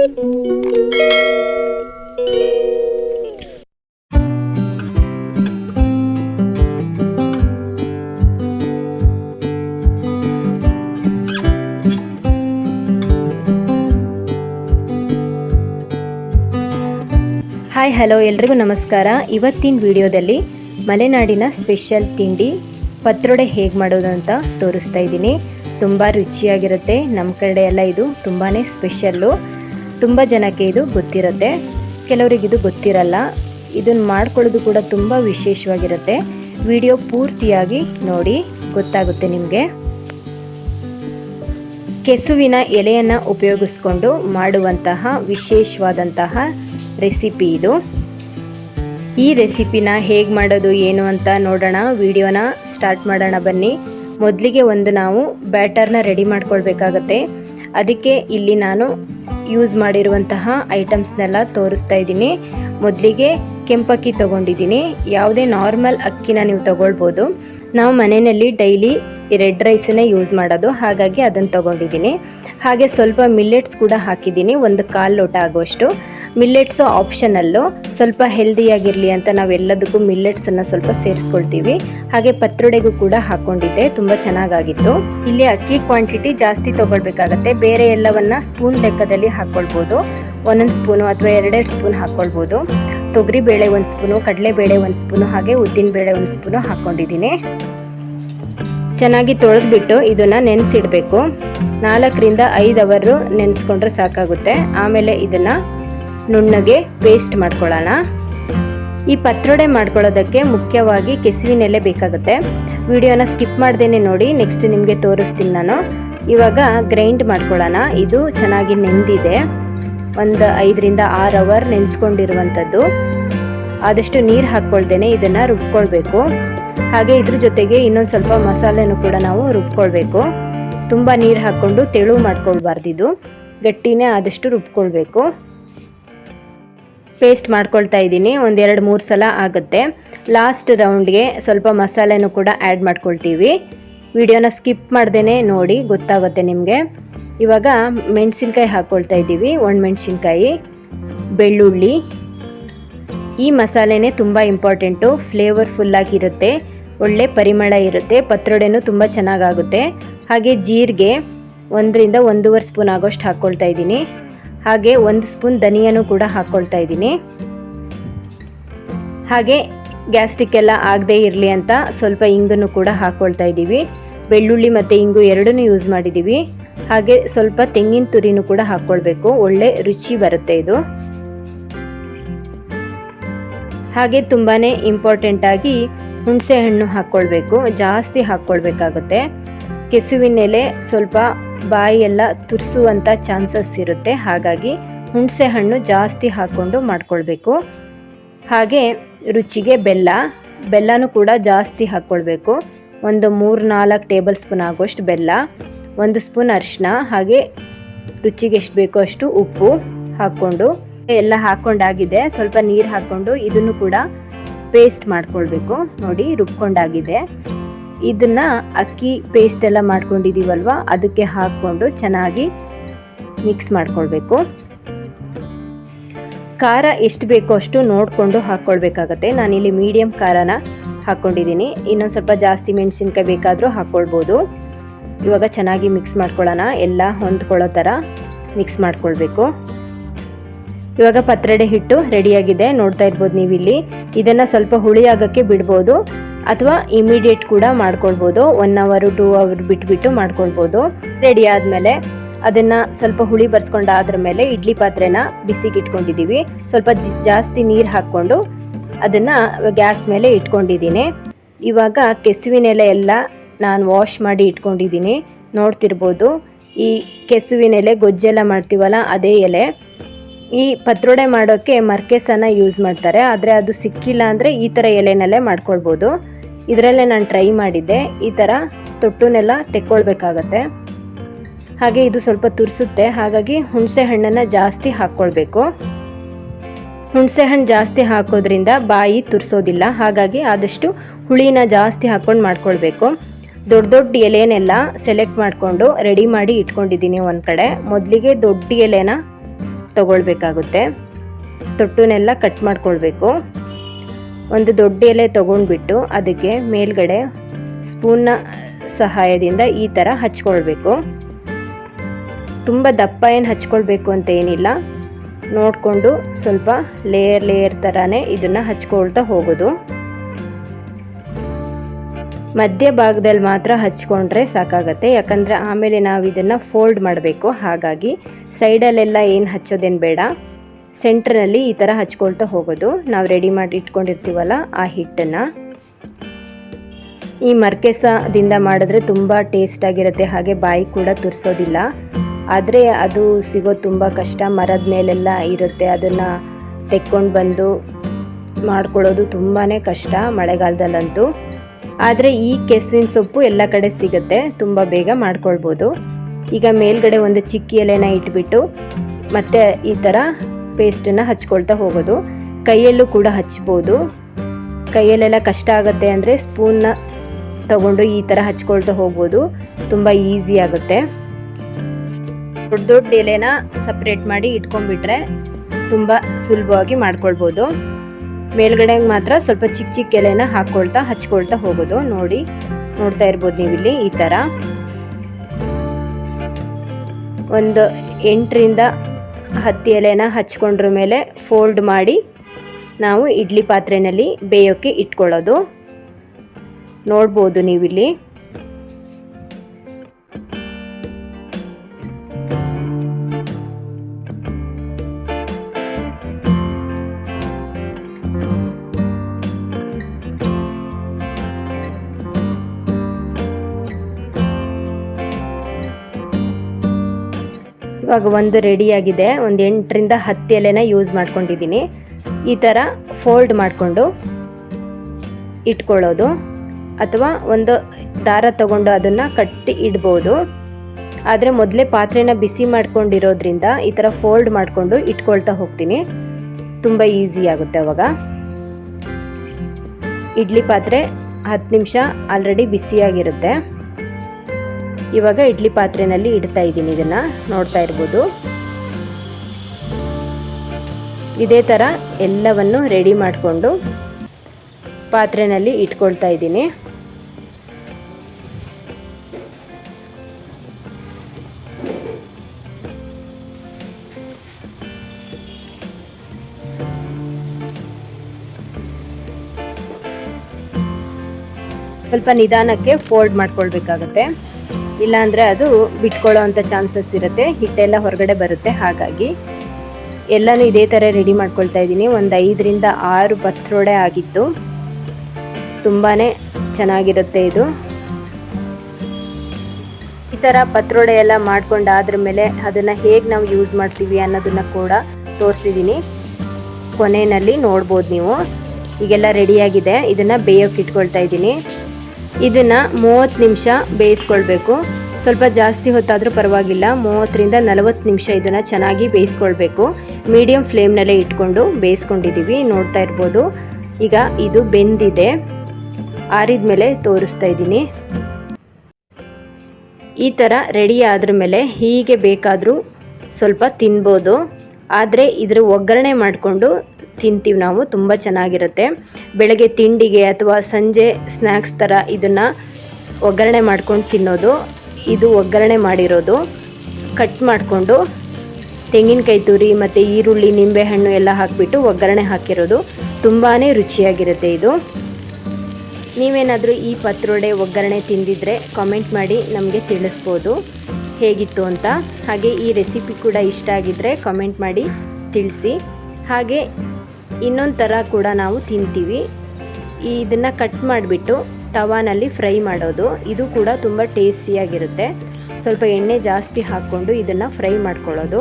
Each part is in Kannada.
ಹಾಯ್ ಹಲೋ ಎಲ್ರಿಗೂ ನಮಸ್ಕಾರ. ಇವತ್ತಿನ ವಿಡಿಯೋದಲ್ಲಿ ಮಲೆನಾಡಿನ ಸ್ಪೆಷಲ್ ತಿಂಡಿ ಪತ್ರೊಡೆ ಹೇಗೆ ಮಾಡೋದು ಅಂತ ತೋರಿಸ್ತಾ ಇದ್ದೀನಿ. ತುಂಬ ರುಚಿಯಾಗಿರುತ್ತೆ. ನಮ್ಮ ಕಡೆ ಎಲ್ಲ ಇದು ತುಂಬಾ ಸ್ಪೆಷಲ್ಲು. ತುಂಬ ಜನಕ್ಕೆ ಇದು ಗೊತ್ತಿರುತ್ತೆ. ಕೆಲವರಿಗೆ ಇದು ಗೊತ್ತಿರಲ್ಲ. ಇದನ್ನು ಮಾಡ್ಕೊಳ್ಳೋದು ಕೂಡ ತುಂಬ ವಿಶೇಷವಾಗಿರುತ್ತೆ. ವಿಡಿಯೋ ಪೂರ್ತಿಯಾಗಿ ನೋಡಿ, ಗೊತ್ತಾಗುತ್ತೆ ನಿಮಗೆ. ಕೆಸುವಿನ ಎಲೆಯನ್ನು ಉಪಯೋಗಿಸ್ಕೊಂಡು ಮಾಡುವಂತಹ ವಿಶೇಷವಾದಂತಹ ರೆಸಿಪಿ ಇದು. ಈ ರೆಸಿಪಿನ ಹೇಗೆ ಮಾಡೋದು, ಏನು ಅಂತ ನೋಡೋಣ. ವಿಡಿಯೋನ ಸ್ಟಾರ್ಟ್ ಮಾಡೋಣ ಬನ್ನಿ. ಮೊದಲಿಗೆ ಒಂದು ನಾವು ಬ್ಯಾಟರ್ನ ರೆಡಿ ಮಾಡ್ಕೊಳ್ಬೇಕಾಗತ್ತೆ. ಅದಕ್ಕೆ ಇಲ್ಲಿ ನಾನು ಯೂಸ್ ಮಾಡಿರುವಂತಹ ಐಟಮ್ಸ್ನೆಲ್ಲ ತೋರಿಸ್ತಾ ಇದ್ದೀನಿ. ಮೊದಲಿಗೆ ಕೆಂಪಕ್ಕಿ ತೊಗೊಂಡಿದ್ದೀನಿ. ಯಾವುದೇ ನಾರ್ಮಲ್ ಅಕ್ಕಿನ ನೀವು ತಗೊಳ್ಬೋದು. ನಾವು ಮನೆಯಲ್ಲಿ ಡೈಲಿ ರೆಡ್ ರೈಸನ್ನೇ ಯೂಸ್ ಮಾಡೋದು. ಹಾಗಾಗಿ ಅದನ್ನು ತೊಗೊಂಡಿದ್ದೀನಿ. ಹಾಗೆ ಸ್ವಲ್ಪ ಮಿಲ್ಲೆಟ್ಸ್ ಕೂಡ ಹಾಕಿದ್ದೀನಿ. ಒಂದು ಕಾಲು ಲೋಟ ಆಗುವಷ್ಟು. ಮಿಲ್ಲೆಟ್ಸು ಆಪ್ಷನಲ್ಲು ಸ್ವಲ್ಪ ಹೆಲ್ದಿಯಾಗಿರಲಿ ಅಂತ ನಾವೆಲ್ಲದಕ್ಕೂ ಮಿಲ್ಲೆಟ್ಸನ್ನು ಸ್ವಲ್ಪ ಸೇರಿಸ್ಕೊಳ್ತೀವಿ. ಹಾಗೆ ಪತ್ರೊಡೆಗೂ ಕೂಡ ಹಾಕ್ಕೊಂಡಿದ್ದೆ ತುಂಬ ಚೆನ್ನಾಗಾಗಿತ್ತು. ಇಲ್ಲಿ ಅಕ್ಕಿ ಕ್ವಾಂಟಿಟಿ ಜಾಸ್ತಿ ತೊಗೊಳ್ಬೇಕಾಗತ್ತೆ. ಬೇರೆ ಎಲ್ಲವನ್ನು ಸ್ಪೂನ್ ಲೆಕ್ಕದಲ್ಲಿ ಹಾಕ್ಕೊಳ್ಬೋದು ಒಂದೊಂದು ಸ್ಪೂನು ಅಥವಾ ಎರಡೆರಡು ಸ್ಪೂನ್ ಹಾಕ್ಕೊಳ್ಬೋದು ತೊಗರಿ ಬೇಳೆ ಒಂದು ಸ್ಪೂನು ಕಡಲೆಬೇಳೆ ಒಂದು ಸ್ಪೂನು, ಹಾಗೆ ಉದ್ದಿನ ಬೇಳೆ ಒಂದು ಸ್ಪೂನು ಹಾಕ್ಕೊಂಡಿದ್ದೀನಿ ಚೆನ್ನಾಗಿ ತೊಳೆದ್ಬಿಟ್ಟು ಇದನ್ನು ನೆನೆಸಿಡಬೇಕು. ನಾಲ್ಕರಿಂದ ಐದು ಅವರು ನೆನೆಸ್ಕೊಂಡ್ರೆ ಸಾಕಾಗುತ್ತೆ. ಆಮೇಲೆ ಇದನ್ನು ನುಣ್ಣಗೆ ಪೇಸ್ಟ್ ಮಾಡ್ಕೊಳ್ಳೋಣ. ಈ ಪತ್ರೊಡೆ ಮಾಡ್ಕೊಳ್ಳೋದಕ್ಕೆ ಮುಖ್ಯವಾಗಿ ಕೆಸುವಿನೆಲೆ ಬೇಕಾಗುತ್ತೆ. ವಿಡಿಯೋನ ಸ್ಕಿಪ್ ಮಾಡ್ದೇನೆ ನೋಡಿ, ನೆಕ್ಸ್ಟ್ ನಿಮಗೆ ತೋರಿಸ್ತೀನಿ ನಾನು. ಇವಾಗ ಗ್ರೈಂಡ್ ಮಾಡ್ಕೊಳ್ಳೋಣ. ಇದು ಚೆನ್ನಾಗಿ ನೆಂದಿದೆ. ಒಂದು ಐದರಿಂದ ಆರು ಅವರ್ ನೆನೆಸ್ಕೊಂಡಿರುವಂಥದ್ದು. ಆದಷ್ಟು ನೀರು ಹಾಕ್ಕೊಳ್ದೇನೆ ಇದನ್ನು ರುಬ್ಕೊಳ್ಬೇಕು. ಹಾಗೆ ಇದ್ರ ಜೊತೆಗೆ ಇನ್ನೊಂದು ಸ್ವಲ್ಪ ಮಸಾಲೆನೂ ಕೂಡ ನಾವು ರುಬ್ಕೊಳ್ಬೇಕು. ತುಂಬ ನೀರು ಹಾಕ್ಕೊಂಡು ತೆಳು ಮಾಡ್ಕೊಳ್ಬಾರ್ದಿದು ಗಟ್ಟಿನೇ ಆದಷ್ಟು ರುಬ್ಕೊಳ್ಬೇಕು. ಪೇಸ್ಟ್ ಮಾಡ್ಕೊಳ್ತಾ ಇದ್ದೀನಿ, ಒಂದೆರಡು ಮೂರು ಸಲ ಆಗುತ್ತೆ. ಲಾಸ್ಟ್ ರೌಂಡ್ಗೆ ಸ್ವಲ್ಪ ಮಸಾಲೆನೂ ಕೂಡ ಆ್ಯಡ್ ಮಾಡ್ಕೊಳ್ತೀವಿ. ವಿಡಿಯೋನ ಸ್ಕಿಪ್ ಮಾಡ್ದೇ ನೋಡಿ, ಗೊತ್ತಾಗುತ್ತೆ ನಿಮಗೆ. ಇವಾಗ ಮೆಣಸಿನ್ಕಾಯಿ ಹಾಕ್ಕೊಳ್ತಾ ಇದ್ದೀವಿ, ಒಣಮೆಣಸಿನ್ಕಾಯಿ, ಬೆಳ್ಳುಳ್ಳಿ. ಈ ಮಸಾಲೆನೇ ತುಂಬ ಇಂಪಾರ್ಟೆಂಟು ಫ್ಲೇವರ್ಫುಲ್ಲಾಗಿರುತ್ತೆ ಒಳ್ಳೆ ಪರಿಮಳ ಇರುತ್ತೆ, ಪತ್ರೊಡೆನೂ ತುಂಬ ಚೆನ್ನಾಗಾಗುತ್ತೆ. ಹಾಗೆ ಜೀರಿಗೆ ಒಂದರಿಂದ ಒಂದೂವರೆ ಸ್ಪೂನ್ ಆಗೋಷ್ಟು ಹಾಕ್ಕೊಳ್ತಾ ಇದ್ದೀನಿ. ಹಾಗೆ ಒಂದು ಸ್ಪೂನ್ ಧನಿಯಾನು ಕೂಡ ಹಾಕ್ಕೊಳ್ತಾ ಇದ್ದೀನಿ. ಹಾಗೆ ಗ್ಯಾಸ್ಟ್ರಿಕ್ ಎಲ್ಲ ಆಗದೇ ಇರಲಿ ಅಂತ ಸ್ವಲ್ಪ ಇಂಗನ್ನು ಕೂಡ ಹಾಕ್ಕೊಳ್ತಾ ಇದ್ದೀವಿ. ಬೆಳ್ಳುಳ್ಳಿ ಮತ್ತು ಇಂಗು ಎರಡನ್ನೂ ಯೂಸ್ ಮಾಡಿದ್ದೀವಿ. ಹಾಗೆ ಸ್ವಲ್ಪ ತೆಂಗಿನ ತುರಿನೂ ಕೂಡ ಹಾಕ್ಕೊಳ್ಬೇಕು ಒಳ್ಳೆ ರುಚಿ ಬರುತ್ತೆ ಇದು. ಹಾಗೆ ತುಂಬಾ ಇಂಪಾರ್ಟೆಂಟ್ ಆಗಿ ಹುಣಸೆ ಹಣ್ಣು ಹಾಕ್ಕೊಳ್ಬೇಕು ಜಾಸ್ತಿ ಹಾಕ್ಕೊಳ್ಬೇಕಾಗುತ್ತೆ ಕೆಸುವಿನೆಲೆ ಸ್ವಲ್ಪ ಬಾಯಿಯೆಲ್ಲ ತುರಿಸುವಂಥ ಚಾನ್ಸಸ್ ಇರುತ್ತೆ. ಹಾಗಾಗಿ ಹುಣಸೆ ಹಣ್ಣು ಜಾಸ್ತಿ ಹಾಕ್ಕೊಂಡು ಮಾಡ್ಕೊಳ್ಬೇಕು. ಹಾಗೆ ರುಚಿಗೆ ಬೆಲ್ಲ. ಬೆಲ್ಲನೂ ಕೂಡ ಜಾಸ್ತಿ ಹಾಕ್ಕೊಳ್ಬೇಕು ಒಂದು ಮೂರು ನಾಲ್ಕು ಟೇಬಲ್ ಸ್ಪೂನ್ ಆಗೋಷ್ಟು ಬೆಲ್ಲ. ಒಂದು ಸ್ಪೂನ್ ಅರಿಶಿನ ಹಾಗೆ ರುಚಿಗೆ ಎಷ್ಟು ಬೇಕೋ ಅಷ್ಟು ಉಪ್ಪು ಹಾಕ್ಕೊಂಡು, ಎಲ್ಲ ಹಾಕ್ಕೊಂಡಾಗಿದೆ. ಸ್ವಲ್ಪ ನೀರು ಹಾಕ್ಕೊಂಡು ಇದನ್ನು ಕೂಡ ಪೇಸ್ಟ್ ಮಾಡ್ಕೊಳ್ಬೇಕು. ನೋಡಿ, ರುಬ್ಕೊಂಡಾಗಿದೆ. ಇದನ್ನು ಅಕ್ಕಿ ಪೇಸ್ಟ್ ಎಲ್ಲ ಮಾಡ್ಕೊಂಡಿದ್ದೀವಲ್ವ ಅದಕ್ಕೆ ಹಾಕ್ಕೊಂಡು ಚೆನ್ನಾಗಿ ಮಿಕ್ಸ್ ಮಾಡ್ಕೊಳ್ಬೇಕು. ಖಾರ ಎಷ್ಟು ಬೇಕೋ ಅಷ್ಟು ನೋಡಿಕೊಂಡು ಹಾಕ್ಕೊಳ್ಬೇಕಾಗತ್ತೆ. ನಾನಿಲ್ಲಿ ಮೀಡಿಯಮ್ ಖಾರನ ಹಾಕ್ಕೊಂಡಿದ್ದೀನಿ. ಇನ್ನೊಂದು ಸ್ವಲ್ಪ ಜಾಸ್ತಿ ಮೆಣಸಿನ್ಕಾಯಿ ಬೇಕಾದರೂ ಹಾಕ್ಕೊಳ್ಬೋದು. ಇವಾಗ ಚೆನ್ನಾಗಿ ಮಿಕ್ಸ್ ಮಾಡ್ಕೊಳ್ಳೋಣ. ಎಲ್ಲ ಹೊಂದ್ಕೊಳ್ಳೋ ಥರ ಮಿಕ್ಸ್ ಮಾಡ್ಕೊಳ್ಬೇಕು. ಇವಾಗ ಪತ್ರೊಡೆ ಹಿಟ್ಟು ರೆಡಿಯಾಗಿದೆ. ನೋಡ್ತಾ ಇರ್ಬೋದು ನೀವು ಇಲ್ಲಿ ಇದನ್ನು ಸ್ವಲ್ಪ ಹುಳಿ ಆಗೋಕ್ಕೆ ಬಿಡ್ಬೋದು. ಅಥವಾ ಇಮಿಡಿಯೇಟ್ ಕೂಡ ಮಾಡ್ಕೊಳ್ಬೋದು. ಒನ್ ಅವರು ಟೂ ಅವರ್ ಬಿಟ್ಬಿಟ್ಟು ಮಾಡ್ಕೊಳ್ಬೋದು. ರೆಡಿ ಆದಮೇಲೆ ಅದನ್ನು ಸ್ವಲ್ಪ ಹುಳಿ ಬರ್ಸ್ಕೊಂಡಾದ್ರ ಮೇಲೆ ಇಡ್ಲಿ ಪಾತ್ರೆನ ಬಿಸಿಗೆ ಇಟ್ಕೊಂಡಿದ್ದೀವಿ ಸ್ವಲ್ಪ ಜಾಸ್ತಿ ನೀರು ಹಾಕ್ಕೊಂಡು ಅದನ್ನು ಗ್ಯಾಸ್ ಮೇಲೆ ಇಟ್ಕೊಂಡಿದ್ದೀನಿ. ಇವಾಗ ಕೆಸುವಿನೆಲೆ ಎಲ್ಲ ನಾನು ವಾಶ್ ಮಾಡಿ ಇಟ್ಕೊಂಡಿದ್ದೀನಿ. ನೋಡ್ತಿರ್ಬೋದು, ಈ ಕೆಸುವಿನ ಎಲೆ ಗೊಜ್ಜೆಲ್ಲ ಮಾಡ್ತೀವಲ್ಲ, ಅದೇ ಎಲೆ. ಈ ಪತ್ರೊಡೆ ಮಾಡೋಕ್ಕೆ ಮರ್ಕೆಸನ್ನು ಯೂಸ್ ಮಾಡ್ತಾರೆ. ಆದರೆ ಅದು ಸಿಕ್ಕಿಲ್ಲ ಅಂದರೆ ಈ ಥರ ಎಲೆನಲ್ಲೇ ಮಾಡ್ಕೊಳ್ಬೋದು. ಇದರಲ್ಲೇ ನಾನು ಟ್ರೈ ಮಾಡಿದ್ದೆ. ಈ ಥರ ತೊಟ್ಟುನೆಲ್ಲ ತೆಕ್ಕೊಳ್ಬೇಕಾಗತ್ತೆ. ಹಾಗೆ ಇದು ಸ್ವಲ್ಪ ತುರಿಸುತ್ತೆ. ಹಾಗಾಗಿ ಹುಣಸೆ ಹಣ್ಣನ್ನು ಜಾಸ್ತಿ ಹಾಕ್ಕೊಳ್ಬೇಕು. ಹುಣಸೆ ಹಣ್ಣು ಜಾಸ್ತಿ ಹಾಕೋದ್ರಿಂದ ಬಾಯಿ ತುರಿಸೋದಿಲ್ಲ. ಹಾಗಾಗಿ ಆದಷ್ಟು ಹುಳಿನ ಜಾಸ್ತಿ ಹಾಕ್ಕೊಂಡು ಮಾಡ್ಕೊಳ್ಬೇಕು. ದೊಡ್ಡ ದೊಡ್ಡ ಎಲೆನೆಲ್ಲ ಸೆಲೆಕ್ಟ್ ಮಾಡಿಕೊಂಡು ರೆಡಿ ಮಾಡಿ ಇಟ್ಕೊಂಡಿದ್ದೀನಿ ಒಂದು ಕಡೆ. ಮೊದಲಿಗೆ ದೊಡ್ಡ ಎಲೆನ ತಗೊಳ್ಬೇಕಾಗುತ್ತೆ. ತೊಟ್ಟುನೆಲ್ಲ ಕಟ್ ಮಾಡ್ಕೊಳ್ಬೇಕು. ಒಂದು ದೊಡ್ಡ ಎಲೆ ತೊಗೊಂಡ್ಬಿಟ್ಟು ಅದಕ್ಕೆ ಮೇಲ್ಗಡೆ ಸ್ಪೂನ್ನ ಸಹಾಯದಿಂದ ಈ ಥರ ಹಚ್ಕೊಳ್ಬೇಕು. ತುಂಬ ದಪ್ಪ ಏನು ಹಚ್ಕೊಳ್ಬೇಕು ಅಂತ ಏನಿಲ್ಲ. ನೋಡಿಕೊಂಡು ಸ್ವಲ್ಪ ಲೇಯರ್ ಲೇಯರ್ ಥರನೇ ಇದನ್ನು ಹಚ್ಕೊಳ್ತಾ ಹೋಗೋದು. ಮಧ್ಯ ಭಾಗದಲ್ಲಿ ಮಾತ್ರ ಹಚ್ಕೊಂಡ್ರೆ ಸಾಕಾಗತ್ತೆ. ಯಾಕಂದರೆ ಆಮೇಲೆ ನಾವು ಇದನ್ನು ಫೋಲ್ಡ್ ಮಾಡಬೇಕು. ಹಾಗಾಗಿ ಸೈಡಲ್ಲೆಲ್ಲ ಏನು ಹಚ್ಚೋದೇನು ಬೇಡ. ಸೆಂಟ್ರಲ್ಲಿ ಈ ಥರ ಹಚ್ಕೊಳ್ತಾ ಹೋಗೋದು. ನಾವು ರೆಡಿ ಮಾಡಿ ಇಟ್ಕೊಂಡಿರ್ತೀವಲ್ಲ ಆ ಹಿಟ್ಟನ್ನು. ಈ ಮರ್ಕೆಸದಿಂದ ಮಾಡಿದ್ರೆ ತುಂಬ ಟೇಸ್ಟ್ ಆಗಿರುತ್ತೆ. ಹಾಗೆ ಬಾಯಿ ಕೂಡ ತುರ್ಸೋದಿಲ್ಲ. ಆದರೆ ಅದು ಸಿಗೋದು ತುಂಬ ಕಷ್ಟ. ಮರದ ಮೇಲೆಲ್ಲ ಇರುತ್ತೆ. ಅದನ್ನು ತೆಕ್ಕೊಂಡು ಬಂದು ಮಾಡ್ಕೊಳ್ಳೋದು ತುಂಬಾ ಕಷ್ಟ ಮಳೆಗಾಲದಲ್ಲಂತೂ. ಆದರೆ ಈ ಕೆಸುವಿನ ಸೊಪ್ಪು ಎಲ್ಲ ಕಡೆ ಸಿಗುತ್ತೆ. ತುಂಬ ಬೇಗ ಮಾಡ್ಕೊಳ್ಬೋದು. ಈಗ ಮೇಲ್ಗಡೆ ಒಂದು ಚಿಕ್ಕಿ ಎಲೆನ ಇಟ್ಬಿಟ್ಟು ಮತ್ತೆ ಈ ಥರ ಪೇಸ್ಟನ್ನು ಹಚ್ಕೊಳ್ತಾ ಹೋಗೋದು. ಕೈಯಲ್ಲೂ ಕೂಡ ಹಚ್ಬೋದು. ಕೈಯಲ್ಲೆಲ್ಲ ಕಷ್ಟ ಆಗುತ್ತೆ ಅಂದರೆ ಸ್ಪೂನ್ನ ತಗೊಂಡು ಈ ಥರ ಹಚ್ಕೊಳ್ತಾ ಹೋಗ್ಬೋದು. ತುಂಬ ಈಸಿ ಆಗುತ್ತೆ. ದೊಡ್ಡ ದೊಡ್ಡ ಎಲೆನ ಸಪ್ರೇಟ್ ಮಾಡಿ ಇಟ್ಕೊಂಡ್ಬಿಟ್ರೆ ತುಂಬ ಸುಲಭವಾಗಿ ಮಾಡ್ಕೊಳ್ಬೋದು. ಮೇಲ್ಗಡೆ ಮಾತ್ರ ಸ್ವಲ್ಪ ಚಿಕ್ಕ ಚಿಕ್ಕ ಎಲೆನ ಹಾಕ್ಕೊಳ್ತಾ ಹಚ್ಕೊಳ್ತಾ ಹೋಗೋದು. ನೋಡಿ, ನೋಡ್ತಾ ಇರ್ಬೋದು ನೀವಿಲ್ಲಿ ಈ ಥರ ಒಂದು ಎಂಟರಿಂದ ಹತ್ತಿ ಎಲೆನ ಹಚ್ಕೊಂಡ್ರ ಮೇಲೆ ಫೋಲ್ಡ್ ಮಾಡಿ ನಾವು ಇಡ್ಲಿ ಪಾತ್ರೆಯಲ್ಲಿ ಬೇಯೋಕ್ಕೆ ಇಟ್ಕೊಳ್ಳೋದು. ನೋಡ್ಬೋದು ನೀವಿಲ್ಲಿ. ಇವಾಗ ಒಂದು ರೆಡಿಯಾಗಿದೆ ಒಂದು ಎಂಟರಿಂದ ಹತ್ತು ಎಲೆನ ಯೂಸ್ ಮಾಡ್ಕೊಂಡಿದ್ದೀನಿ. ಈ ಥರ ಫೋಲ್ಡ್ ಮಾಡಿಕೊಂಡು ಇಟ್ಕೊಳ್ಳೋದು. ಅಥವಾ ಒಂದು ದಾರ ತಗೊಂಡು ಅದನ್ನು ಕಟ್ಟಿ ಇಡ್ಬೋದು. ಆದರೆ ಮೊದಲೇ ಪಾತ್ರೆನ ಬಿಸಿ ಮಾಡ್ಕೊಂಡಿರೋದ್ರಿಂದ ಈ ಥರ ಫೋಲ್ಡ್ ಮಾಡಿಕೊಂಡು ಇಟ್ಕೊಳ್ತಾ ಹೋಗ್ತೀನಿ. ತುಂಬ ಈಸಿ ಆಗುತ್ತೆ ಅವಾಗ. ಇಡ್ಲಿ ಪಾತ್ರೆ ಹತ್ತು ನಿಮಿಷ ಆಲ್ರೆಡಿ ಬಿಸಿಯಾಗಿರುತ್ತೆ. ಇವಾಗ ಇಡ್ಲಿ ಪಾತ್ರೆನಲ್ಲಿ ಇಡ್ತಾ ಇದ್ದೀನಿ ಇದನ್ನು. ನೋಡ್ತಾ ಇರ್ಬೋದು. ಇದೇ ಥರ ಎಲ್ಲವನ್ನು ರೆಡಿ ಮಾಡಿಕೊಂಡು ಪಾತ್ರೆನಲ್ಲಿ ಇಟ್ಕೊಳ್ತಾ ಇದ್ದೀನಿ. ಸ್ವಲ್ಪ ನಿಧಾನಕ್ಕೆ ಫೋಲ್ಡ್ ಮಾಡ್ಕೊಳ್ಬೇಕಾಗತ್ತೆ. ಇಲ್ಲಾಂದರೆ ಅದು ಬಿಟ್ಕೊಳ್ಳೋ ಅಂಥ ಚಾನ್ಸಸ್ ಇರುತ್ತೆ. ಹಿಟ್ಟೆಲ್ಲ ಹೊರಗಡೆ ಬರುತ್ತೆ. ಹಾಗಾಗಿ ಎಲ್ಲನೂ ಇದೇ ಥರ ರೆಡಿ ಮಾಡ್ಕೊಳ್ತಾ ಇದ್ದೀನಿ. ಒಂದು ಐದರಿಂದ ಆರು ಪತ್ರೊಡೆ ಆಗಿತ್ತು. ತುಂಬಾ ಚೆನ್ನಾಗಿರುತ್ತೆ ಇದು. ಈ ಥರ ಪತ್ರೊಡೆ ಎಲ್ಲ ಮಾಡ್ಕೊಂಡಾದ್ರ ಮೇಲೆ ಅದನ್ನು ಹೇಗೆ ನಾವು ಯೂಸ್ ಮಾಡ್ತೀವಿ ಅನ್ನೋದನ್ನು ಕೂಡ ತೋರಿಸಿದ್ದೀನಿ. ಕೊನೆಯಲ್ಲಿ ನೋಡ್ಬೋದು ನೀವು. ಈಗೆಲ್ಲ ರೆಡಿಯಾಗಿದೆ ಇದನ್ನು ಬೇಯೋಕೆ ಇಟ್ಕೊಳ್ತಾ ಇದ್ದೀನಿ. ಇದನ್ನು ಮೂವತ್ತು ನಿಮಿಷ ಬೇಯಿಸ್ಕೊಳ್ಬೇಕು. ಸ್ವಲ್ಪ ಜಾಸ್ತಿ ಹೊತ್ತಾದರೂ ಪರವಾಗಿಲ್ಲ. ಮೂವತ್ತರಿಂದ ನಲವತ್ತು ನಿಮಿಷ ಇದನ್ನು ಚೆನ್ನಾಗಿ ಬೇಯಿಸ್ಕೊಳ್ಬೇಕು. ಮೀಡಿಯಮ್ ಫ್ಲೇಮ್ನಲ್ಲೇ ಇಟ್ಕೊಂಡು ಬೇಯಿಸ್ಕೊಂಡಿದ್ದೀವಿ ನೋಡ್ತಾ ಇರ್ಬೋದು. ಈಗ ಇದು ಬೆಂದಿದೆ. ಆರಿದ ಮೇಲೆ ತೋರಿಸ್ತಾ ಇದ್ದೀನಿ. ಈ ಥರ ರೆಡಿ ಆದ್ರ ಮೇಲೆ ಹೀಗೆ ಬೇಕಾದರೂ ಸ್ವಲ್ಪ ತಿನ್ಬೋದು. ಆದರೆ ಇದರ ಒಗ್ಗರಣೆ ಮಾಡಿಕೊಂಡು ತಿಂತೀವಿ ನಾವು, ತುಂಬ ಚೆನ್ನಾಗಿರುತ್ತೆ. ಬೆಳಗ್ಗೆ ತಿಂಡಿಗೆ ಅಥವಾ ಸಂಜೆ ಸ್ನ್ಯಾಕ್ಸ್ ಥರ ಇದನ್ನು ಒಗ್ಗರಣೆ ಮಾಡ್ಕೊಂಡು ತಿನ್ನೋದು. ಇದು ಒಗ್ಗರಣೆ ಮಾಡಿರೋದು. ಕಟ್ ಮಾಡಿಕೊಂಡು ತೆಂಗಿನಕಾಯಿ ತುರಿ ಮತ್ತು ಈರುಳ್ಳಿ, ನಿಂಬೆಹಣ್ಣು ಎಲ್ಲ ಹಾಕಿಬಿಟ್ಟು ಒಗ್ಗರಣೆ ಹಾಕಿರೋದು. ತುಂಬಾ ರುಚಿಯಾಗಿರುತ್ತೆ ಇದು. ನೀವೇನಾದರೂ ಈ ಪತ್ರೊಡೆ ಒಗ್ಗರಣೆ ತಿಂದಿದ್ರೆ ಕಾಮೆಂಟ್ ಮಾಡಿ ನಮಗೆ ತಿಳಿಸ್ಬೋದು. ಹೇಗಿತ್ತು ಅಂತ. ಹಾಗೆ ಈ ರೆಸಿಪಿ ಕೂಡ ಇಷ್ಟ ಆಗಿದ್ದರೆ ಕಾಮೆಂಟ್ ಮಾಡಿ ತಿಳಿಸಿ. ಹಾಗೆ ಇನ್ನೊಂದು ಥರ ಕೂಡ ನಾವು ತಿಂತೀವಿ. ಇದನ್ನು ಕಟ್ ಮಾಡಿಬಿಟ್ಟು ತವಾನಲ್ಲಿ ಫ್ರೈ ಮಾಡೋದು. ಇದು ಕೂಡ ತುಂಬ ಟೇಸ್ಟಿಯಾಗಿರುತ್ತೆ ಸ್ವಲ್ಪ ಎಣ್ಣೆ ಜಾಸ್ತಿ ಹಾಕ್ಕೊಂಡು ಇದನ್ನು ಫ್ರೈ ಮಾಡ್ಕೊಳ್ಳೋದು.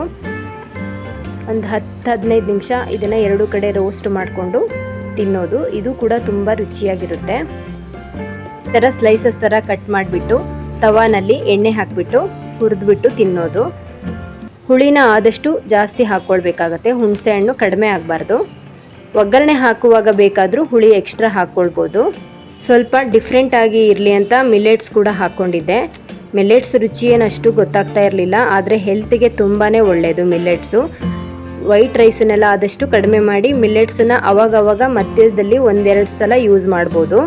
ಒಂದು ಹತ್ತು, ಹದಿನೈದು ನಿಮಿಷ ಇದನ್ನು ಎರಡು ಕಡೆ ರೋಸ್ಟ್ ಮಾಡಿಕೊಂಡು ತಿನ್ನೋದು. ಇದು ಕೂಡ ತುಂಬ ರುಚಿಯಾಗಿರುತ್ತೆ. ಈ ಥರ ಸ್ಲೈಸಸ್ ಥರ ಕಟ್ ಮಾಡಿಬಿಟ್ಟು ತವಾನಲ್ಲಿ ಎಣ್ಣೆ ಹಾಕಿಬಿಟ್ಟು ಹುರಿದ್ಬಿಟ್ಟು ತಿನ್ನೋದು. ಹುಳಿನ ಆದಷ್ಟು ಜಾಸ್ತಿ ಹಾಕ್ಕೊಳ್ಬೇಕಾಗತ್ತೆ. ಹುಣಸೆ ಹಣ್ಣು ಕಡಿಮೆ ಆಗಬಾರ್ದು. ಒಗ್ಗರಣೆ ಹಾಕುವಾಗ ಬೇಕಾದರೂ ಹುಳಿ ಎಕ್ಸ್ಟ್ರಾ ಹಾಕ್ಕೊಳ್ಬೋದು ಸ್ವಲ್ಪ ಡಿಫ್ರೆಂಟ್ ಆಗಿ ಇರಲಿ ಅಂತ ಮಿಲ್ಲೆಟ್ಸ್ ಕೂಡ ಹಾಕ್ಕೊಂಡಿದ್ದೆ ಮಿಲ್ಲೆಟ್ಸ್ ರುಚಿ ಏನಷ್ಟು ಗೊತ್ತಾಗ್ತಾ ಇರಲಿಲ್ಲ, ಆದರೆ ಹೆಲ್ತಿಗೆ ತುಂಬಾ ಒಳ್ಳೆಯದು ಮಿಲ್ಲೆಟ್ಸು ವೈಟ್ ರೈಸನ್ನೆಲ್ಲ ಆದಷ್ಟು ಕಡಿಮೆ ಮಾಡಿ ಮಿಲ್ಲೆಟ್ಸನ್ನು ಅವಾಗವಾಗ ಮಧ್ಯದಲ್ಲಿ ಒಂದೆರಡು ಸಲ ಯೂಸ್ ಮಾಡ್ಬೋದು.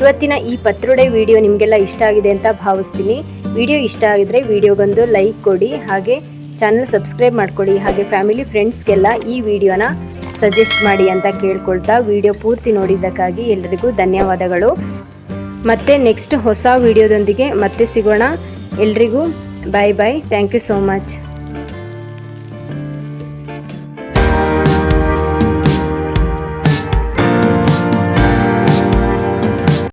ಇವತ್ತಿನ ಈ ಪತ್ರೊಡೆ ವಿಡಿಯೋ ನಿಮಗೆಲ್ಲ ಇಷ್ಟ ಆಗಿದೆ ಅಂತ ಭಾವಿಸ್ತೀನಿ. ವಿಡಿಯೋ ಇಷ್ಟ ಆಗಿದ್ರೆ ವಿಡಿಯೋಗೊಂದು ಲೈಕ್ ಕೊಡಿ, ಹಾಗೆ ಚಾನಲ್ ಸಬ್ಸ್ಕ್ರೈಬ್ ಮಾಡ್ಕೊಳ್ಳಿ ಹಾಗೆ ಫ್ಯಾಮಿಲಿ ಫ್ರೆಂಡ್ಸ್ಗೆಲ್ಲ ಈ ವಿಡಿಯೋನ ಸಜೆಸ್ಟ್ ಮಾಡಿ ಅಂತ ಕೇಳ್ಕೊಳ್ತಾ ವಿಡಿಯೋ ಪೂರ್ತಿ ನೋಡಿದ್ದಕ್ಕಾಗಿ ಎಲ್ರಿಗೂ ಧನ್ಯವಾದಗಳು. ಮತ್ತೆ ನೆಕ್ಸ್ಟ್ ಹೊಸ ವಿಡಿಯೋದೊಂದಿಗೆ ಮತ್ತೆ ಸಿಗೋಣ. ಎಲ್ರಿಗೂ bye bye thank you so much